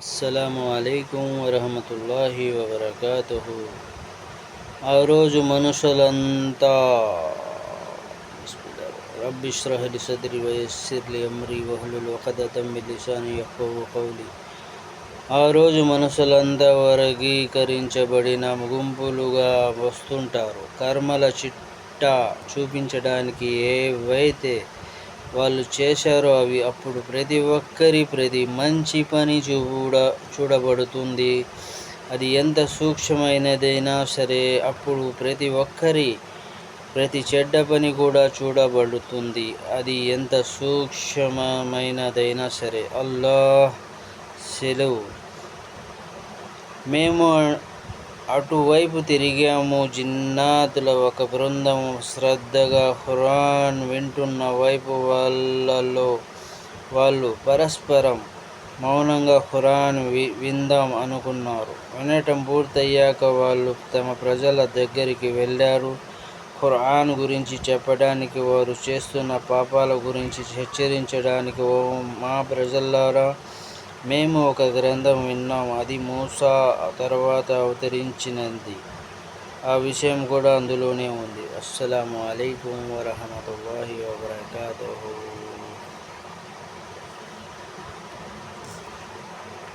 అస్సలాము అలైకుం వరహమతుల్లాహి వబర్కాతుహు ఆ రోజు మనుషులంతా రబ్బి ష్రహలి సద్రి వయస్సిర్లి అమ్రి వహ్లుల్ వఖదతం లిసాని యఫ్కహు కౌలి ఆ రోజు మనుషులంతా వర్గీకరించబడిన గుంపులుగా వస్తుంటారు కర్మల చిట్టా చూపించడానికి ఏవైతే వాళ్ళు చేశారో అవి అప్పుడు ప్రతి ఒక్కరి ప్రతి మంచి పని చూడ చూడబడుతుంది. అది ఎంత సూక్ష్మమైనదైనా సరే అప్పుడు ప్రతి ఒక్కరి ప్రతి చెడ్డ పని కూడా చూడబడుతుంది. అది ఎంత సూక్ష్మమైనదైనా సరే. అల్లా సెలవు. మేము అటువైపు తిరిగాము. జిన్నాతుల ఒక బృందం శ్రద్ధగా ఖురాన్ వింటున్న వైపు వాళ్ళలో వాళ్ళు పరస్పరం మౌనంగా ఖురాన్ వి విందాం అనుకున్నారు. వినటం పూర్తయ్యాక వాళ్ళు తమ ప్రజల దగ్గరికి వెళ్ళారు. ఖురాన్ గురించి చెప్పడానికి వారు చేస్తున్న పాపాల గురించి హెచ్చరించడానికి ఓ మా ప్రజలారా మేము ఒక గ్రంథం విన్నాం అది మూసా తర్వాత అవతరించినది. ఆ విషయం కూడా అందులోనే ఉంది. అస్సలాము అలైకుం వరహమతుల్లాహి వబర్కాతుహు.